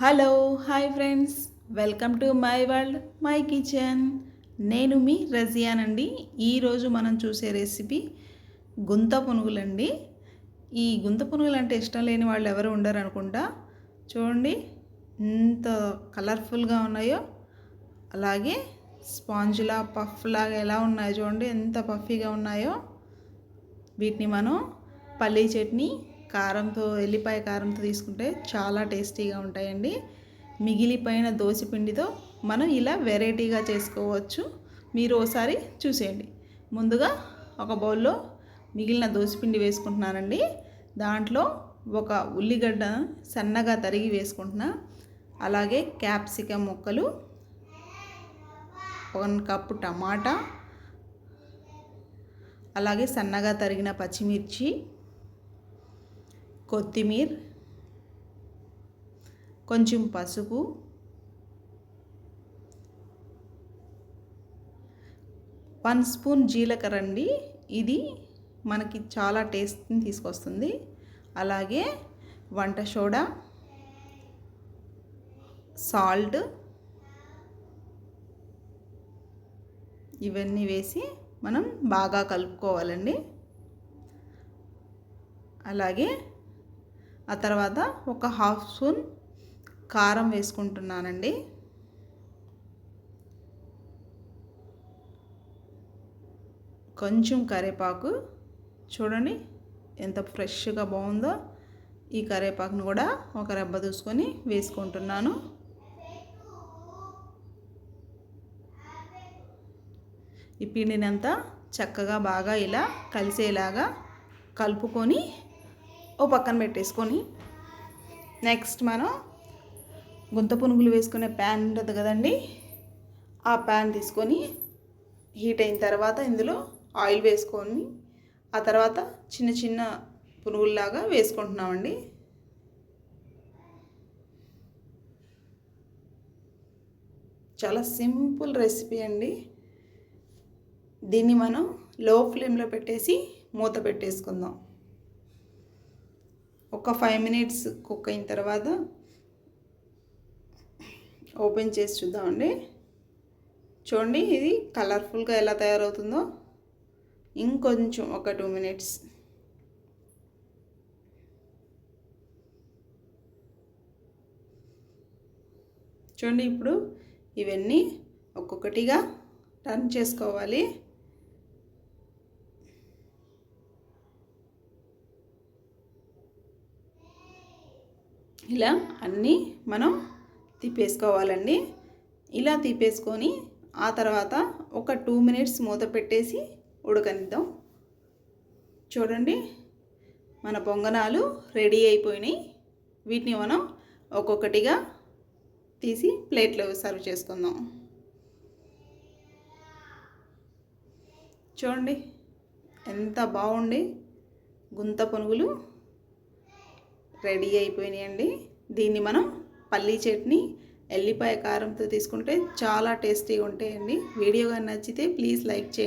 Hello hi friends. Welcome to my world my kitchen. నేను మీ రజియానండి. ఈరోజు మనం చూసే రెసిపీ గుంత పునుగులండి. ఈ గుంత పునుగులు అంటే ఇష్టం లేని వాళ్ళు ఎవరు ఉండరు అనుకుంటా. చూడండి ఎంత కలర్ఫుల్గా ఉన్నాయో. అలాగే స్పాంజ్లా పఫ్ లాగా ఎలా ఉన్నాయో చూడండి ఎంత పఫీగా ఉన్నాయో. వీటిని మనం పల్లీ చట్నీ కారంతో ఎల్లిపాయ కారంతో తీసుకుంటే చాలా టేస్టీగా ఉంటాయండి. మిగిలిపోయిన దోశపిండితో మనం ఇలా వెరైటీగా చేసుకోవచ్చు. మీరు ఒకసారి చూసేయండి. ముందుగా ఒక బౌల్లో మిగిలిన దోశపిండి వేసుకుంటున్నానండి. దాంట్లో ఒక ఉల్లిగడ్డ సన్నగా తరిగి వేసుకుంటున్నా. అలాగే క్యాప్సికమ్ ముక్కలు వన్ కప్పు టమాటా అలాగే సన్నగా తరిగిన పచ్చిమిర్చి కొత్తిమీర్ కొంచెం పసుపు వన్ స్పూన్ జీలకర్ర అండి. ఇది మనకి చాలా టేస్ట్ని తీసుకొస్తుంది. అలాగే వంట సోడా సాల్ట్ ఇవన్నీ వేసి మనం బాగా కలుపుకోవాలండి. అలాగే ఆ తర్వాత ఒక హాఫ్ స్పూన్ కారం వేసుకుంటున్నానండి. కొంచెం కరివేపాకు. చూడండి ఎంత ఫ్రెష్గా బాగుందో ఈ కరివేపాకును కూడా ఒక రెబ్బ దూసుకొని వేసుకుంటున్నాను. ఈ పిండినంతా చక్కగా బాగా ఇలా కలిసేలాగా కలుపుకొని ఓ పక్కన పెట్టేసుకొని నెక్స్ట్ మనం గుంత పునుగులు వేసుకునే ప్యాన్ ఉంటుంది కదండి ఆ ప్యాన్ తీసుకొని హీట్ అయిన తర్వాత ఇందులో ఆయిల్ వేసుకొని ఆ తర్వాత చిన్న చిన్న పునుగుల్లాగా వేసుకుంటున్నామండి. చాలా సింపుల్ రెసిపీ అండి. దీన్ని మనం లో ఫ్లేమ్లో పెట్టేసి మూత పెట్టేసుకుందాం. ఒక ఫైవ్ మినిట్స్ కుక్ అయిన తర్వాత ఓపెన్ చేసి చూద్దామండి చూడండి ఇది కలర్ఫుల్గా ఎలా తయారవుతుందో. ఇంకొంచెం ఒక టూ మినిట్స్ చూడండి ఇప్పుడు ఇవన్నీ ఒక్కొక్కటిగా టర్న్ చేసుకోవాలి. ఇలా అన్నీ మనం తిప్పేసుకోవాలండి ఇలా తిప్పేసుకొని ఆ తర్వాత ఒక టూ మినిట్స్ మూత పెట్టేసి ఉడకనిద్దాం. చూడండి మన పొంగనాలు రెడీ అయిపోయినాయి. వీటిని మనం ఒక్కొక్కటిగా తీసి ప్లేట్లో సర్వ్ చేసుకుందాం. చూడండి ఎంత బాగుండి గుంత పునుగులు. రెడీ అయిపోయినాయండి. దీన్ని మనం పల్లీ చట్నీ ఎల్లిపాయ కారంతో తీసుకుంటే చాలా టేస్టీగా ఉంటాయండి. వీడియో కానీ నచ్చితే ప్లీజ్ లైక్ చేయండి.